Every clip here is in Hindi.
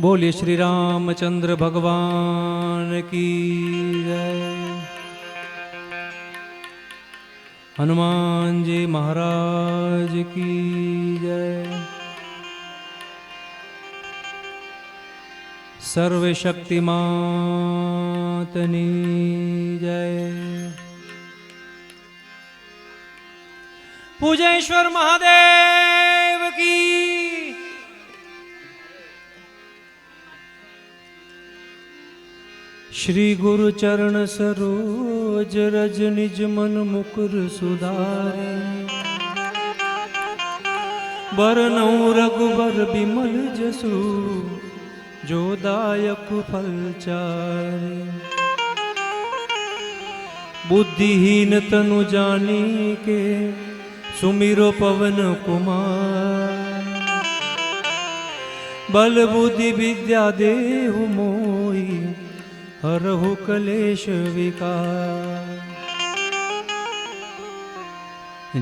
बोलिए श्री रामचंद्र भगवान की जय। हनुमान जी महाराज की जय। सर्वशक्तिमातनी जय। पूजेश्वर महादेव की श्री गुरु चरण सरोज रज निज मन मुकुर सुधारे बरनऊ रघुबर बिमल जसु जो दायक फल चारे बुद्धिहीन तनु जानी के सुमिरो पवन कुमार बल बुद्धि विद्या देहु मोई हरहु कलेश विकार।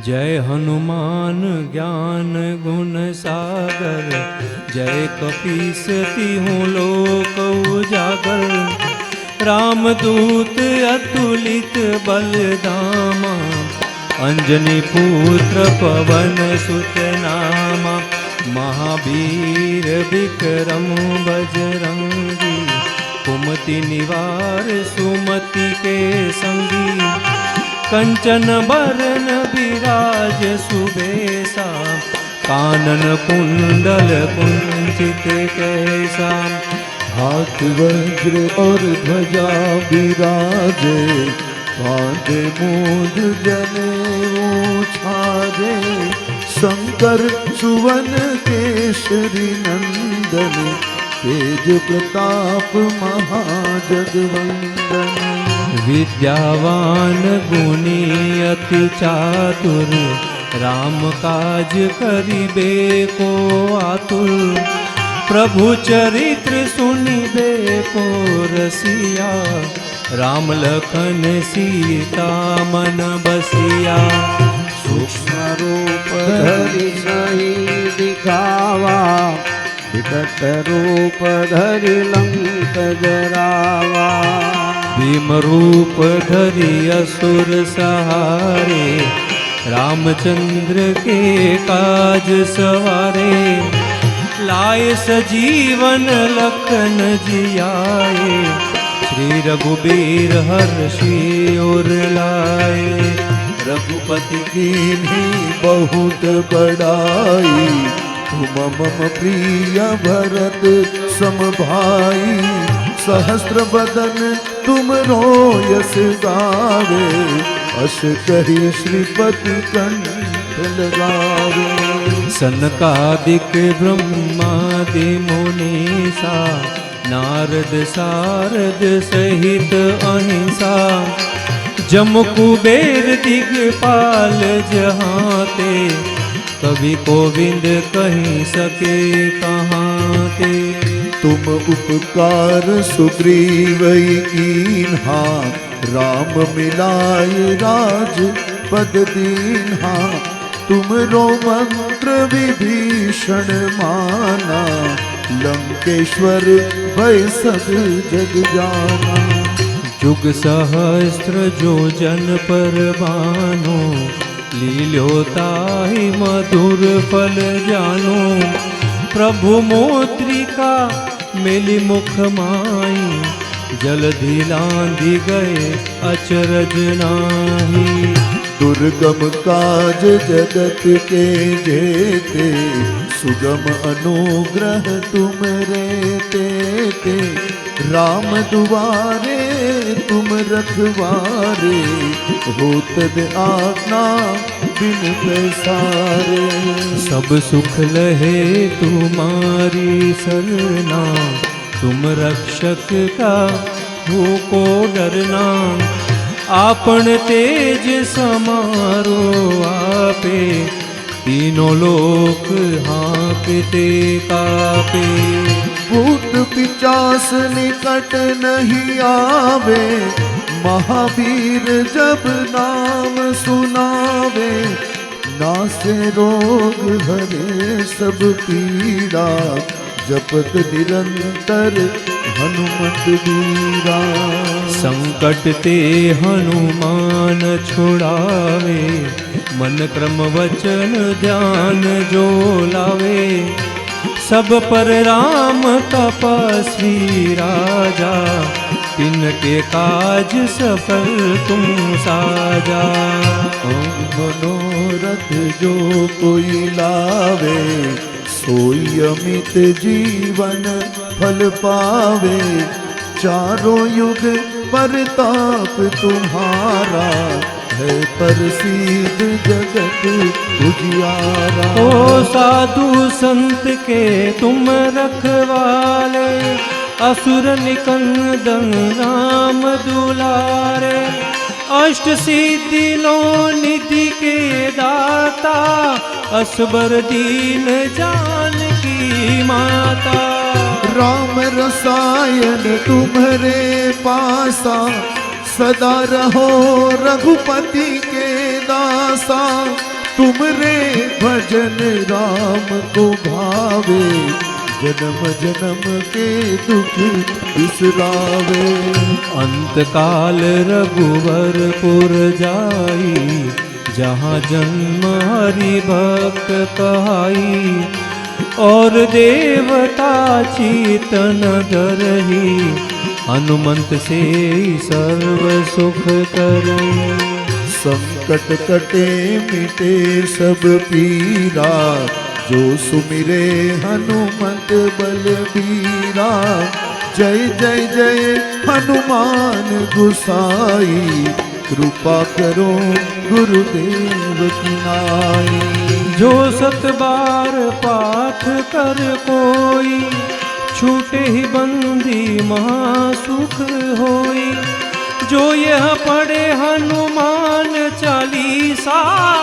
जय हनुमान ज्ञान गुण सागर, जय कपीसति हूँ लोक उजागर। रामदूत अतुलित बलदामा अंजनी पुत्र पवन सुत नामा। महावीर विक्रम बजरंगी कुमति निवार, सुमति के संगी। कंचन बरन विराज सुबेसा कानन कुंडल कुंचित कैसा। हाथ वज्र और ध्वजा विराजे कांधे मूज जने छाजे शंकर सुवन केसरी नंदन तेज प्रताप महाजगवंदन। विद्यावान गुणी अति चातुर राम काज करिबे को आतुर। प्रभु चरित्र सुनिबे को रसिया राम लखन सीता मन बसिया। सूक्ष्म रूप धरि सही दिखावा रूप धरि लंक जरावा भीम रूप धरि असुर सहारे रामचंद्र के काज सवारे लाए सजीवन लखन जियाए श्री रघुबीर हर्षि और लाए रघुपति की बहुत बड़ाई तुम मम प्रिय भरत, सम भाई, सहस्त्र बदन, तुम रोयस गावे। अस कही श्रीपति कंठ लगावे। सनकादिक ब्रह्मादि मुनीसा नारद सारद सहित अहिंसा। जम कुबेर दिगपाल जहाँ कवि गोविंद कहीं सके कहाँ के तुम उपकार सुग्रीव कीन्हा राम मिलाय राज पद दीन्हा तुम रो मंत्र विभीषण माना लंकेश्वर भय सब जग जाना। जुग सहस्त्र जो जन पर बानो लील्योताहि मधुर फल जानो। प्रभु मोत्रिका मिली मुख माई। जलधि लांधि गए अचरज नाही। दुर्गम काज जगत के जेते, सुगम अनुग्रह तुम रेते ते राम दुआरे तुम रखवारे होत आज्ञा बिन पैसारे सब सुख लहे तुम्हारी सरना। तुम रक्षक का हो को डरना। आपन तेज समारो आपे। तीनों लोक हाँकते कापे भूत पिचास निकट नहीं आवे। महावीर जब नाम सुनावे, नासे रोग हरे सब पीड़ा, जपत निरंतर हनुमत बीरा संकट ते हनुमान छोड़ावे, मन क्रम वचन ध्यान जो लावे, सब पर राम तपस्वी राजा। तिनके काज सफल तुम साजा। मनोरथ जो कोई लावे, सोई अमित जीवन फल पावे। चारों युग परताप तुम्हारा, है प्रसिद्ध जगत उजियारा। ओ साधु संत के तुम रखवाले असुर निकंदन राम दुलारे, अष्ट सिद्धि लो निधि के दाता, असबर दीन जान की माता। राम रसायन तुम्हारे पासा, सदा रहो रघुपति के दासा। तुमरे भजन राम को भावे। जन्म जन्म के दुख बिसरावे। अंत काल रघुवर पुर जाई, जहाँ जन्म हरि भक्त कहाई। और देवता चीतन धरही हनुमंत से सर्व सुख करई। संकट कटे मिटे सब पीरा जो सुमिरे हनुमत बलबीरा। जय जय जय हनुमान गुसाई। कृपा करो गुरुदेव की नाई। जो सत बार पाठ कर कोई, छूटे ही बंदी महासुख होई। जो यह पढ़े हनुमान चालीसा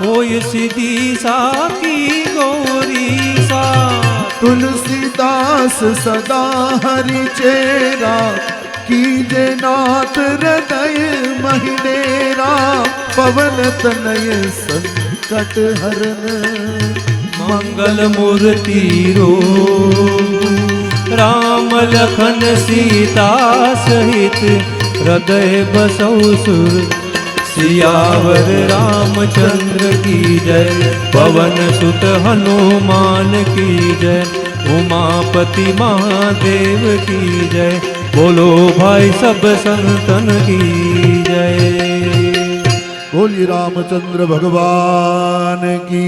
होय सिद्धि सा की गौरी सा। तुलसीदास सदा हरि चेरा कीजे नाथ हृदय महिनेरा पवन तनय संकट हरन मंगल मूर्ति रो। राम लखन सीता सहित हृदय बसौ सुर। सियावर रामचंद्र की जय। पवन सुत हनुमान की जय। उमापति महादेव की जय। बोलो भाई सब संतन की जय। बोलिए रामचंद्र भगवान की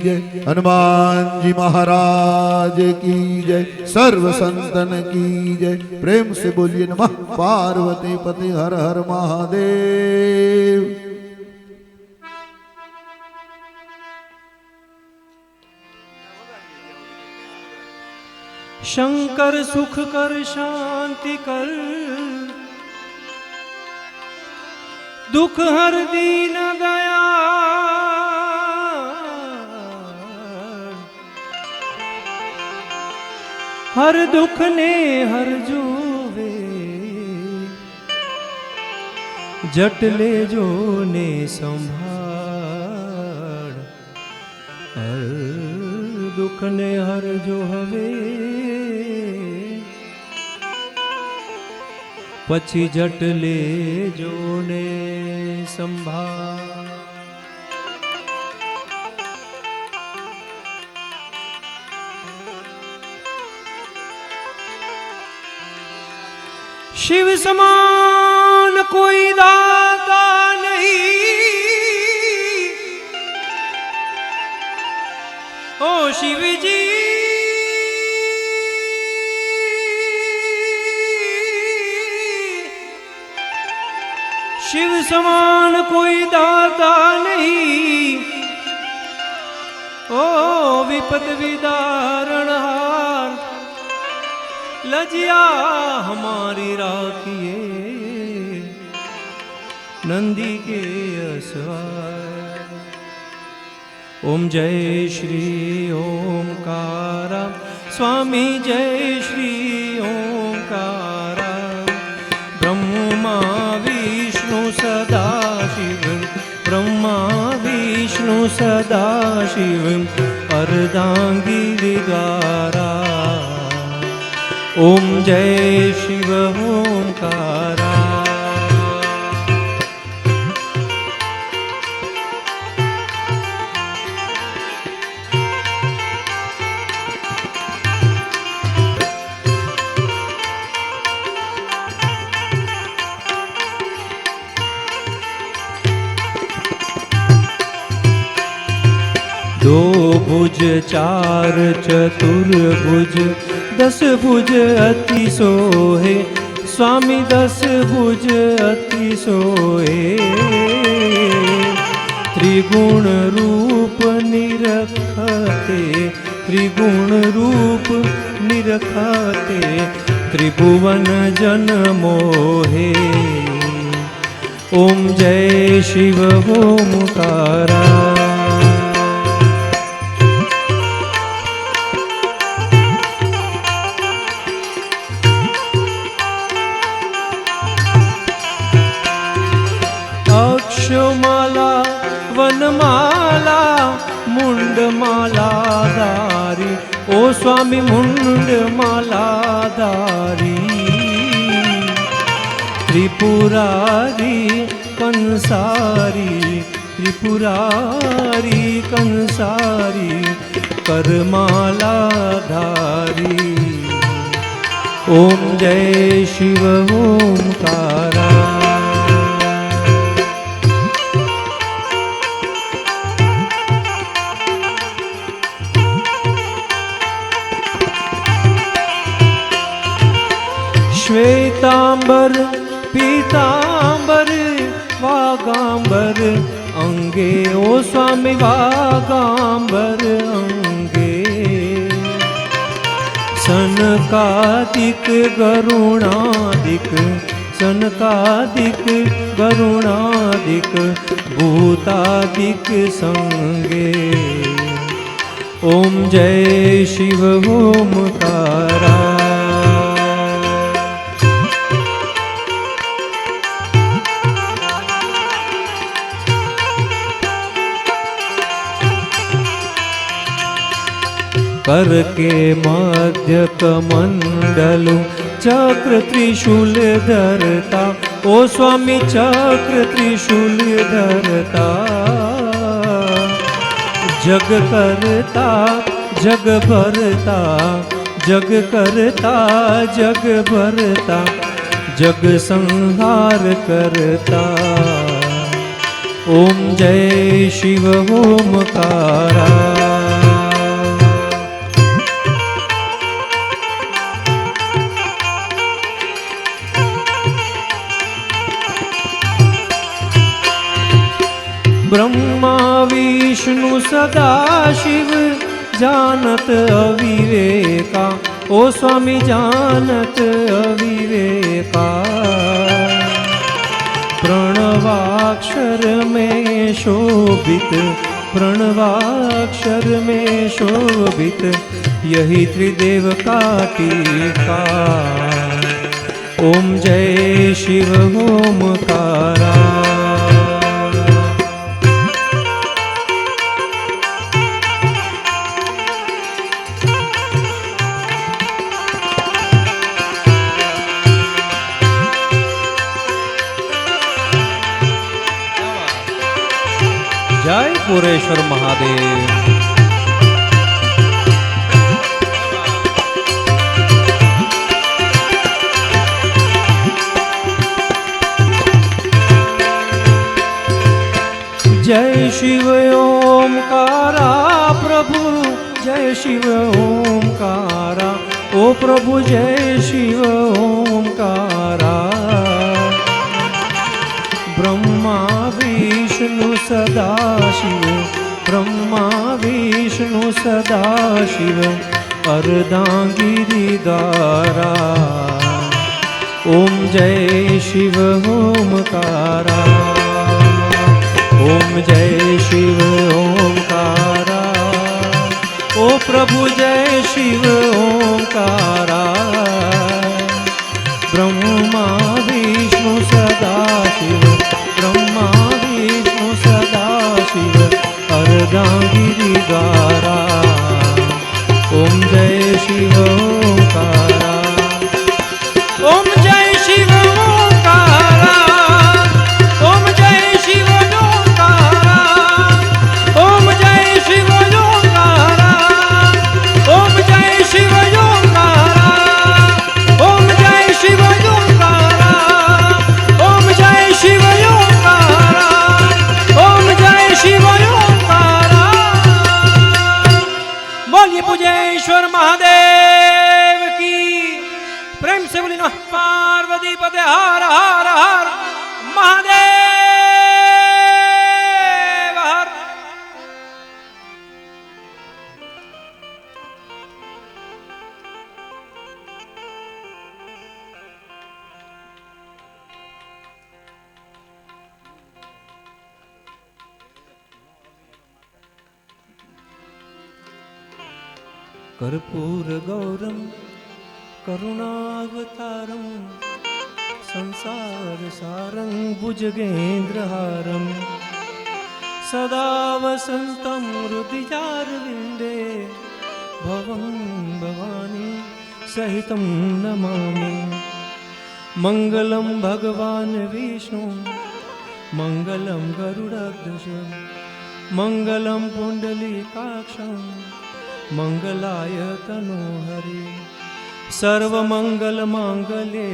जय हनुमान जी महाराज की जय सर्व संतन की जय। प्रेम से बोलिए नमः पार्वती पति हर हर महादेव। शंकर सुख कर शांति कर દુઃખ હર દિન ગયા. હર દુઃખ ને હર જોવે. જટલે જો ને સંભાળ. હર દુઃખ ને હર જો હવે પછી જટ જટલે જોને संभा शिव समान कोई दाता नहीं। ओ शिव जी समान कोई दाता नहीं। ओ, विपद विदारण हार। लजिया हमारी राखिए। नंदी के असवार ओम जय श्री ओमकारा स्वामी जय श्री વિષ્ણુ સદાશિવ અર્ધાંગી વિદારા ઓમ જય શિવ ઓમકારા भुज चार चतुर्भुज दस भुज अति सोहे। स्वामी, दस भुज अति सोहे। त्रिगुण रूप निरखते, त्रिगुण रूप निरखते, त्रिभुवन जन मोहे। ॐ जय शिव, ओम ओंकारा स्वामी मुंडमाला दारी त्रिपुरारी कंसारी त्रिपुरारी कंसारी करमाला धारी ॐ जय शिव ओंकारा। अंगे ओ स्वामी वागांबर अंगे। सनकादिक गरुणादिक सनकादिक गरुणादिक, भूतादिक संगे। ॐ जय शिव ओंकारा कर के मध्य कमंडलु चक्र त्रिशूल धरता ओ स्वामी चक्र त्रिशूल धरता जग करता, जग भरता, जग करता, जग भरता, जग संहार करता। ओम जय शिव, ओमकारा। ब्रह्मा विष्णु सदा शिव, जानत अविवेका। ओ स्वामी, जानत अविवेका। प्रणवाक्षर में शोभित, प्रणवाक्षर में शोभित, यही त्रिदेव का टीका ओम जय शिव ओमकारा जय पुरेश्वर महादेव जय शिव ओमकारा प्रभु जय शिव ओमकारा ओ प्रभु जय शिव ओमकारा विष्णु सदा शिव ब्रह्मा विष्णु सदा शिव अर्धांगिरिदारा ॐ जय शिव ओमकारा ॐ जय शिव ओमकारा ओ प्रभु जय शिव अर्धागिरिगारा कर्पूरगौरं करुणावतारं संसारसारं भुजगेन्द्रहारं सदा वसन्तं हृदिजारविन्दे भवं भवानी सहितं नमामि मङ्गलं भगवान् विष्णु मङ्गलं गरुडध्वज मङ्गलं पुण्डलीकाक्षं मङ्गलाय तनोहरि सर्वमङ्गलमाङ्गल्ये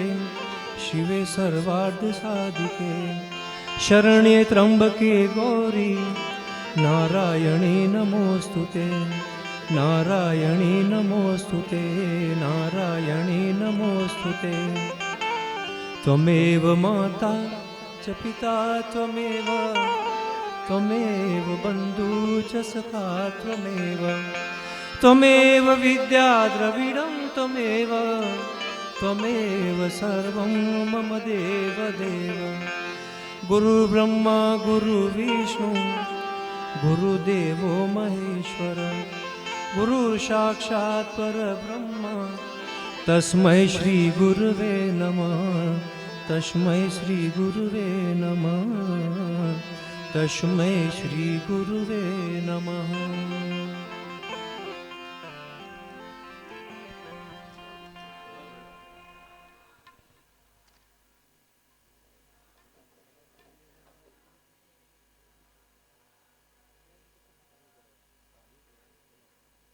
शिवे सर्वार्धसाधिके शरण्ये त्र्यम्बके गौरी नारायणी नमोऽस्तु ते नारायणी नमोऽस्तु ते नारायणी नमोऽस्तु ते त्वमेव माता च पिता त्वमेव त्वमेव बन्धू च सखा त्वमेव त्वमेव विद्या द्रविडं त्वमेव त्वमेव सर्वं मम देव देवदेव। गुरुब्रह्मा, गुरुविष्णु, गुरुदेवो महेश्वर गुरुसाक्षात् परब्रह्म। तस्मै श्रीगुरुवे नमः, तस्मै श्रीगुरुवे नमः, तस्मै श्रीगुरुवे नमः।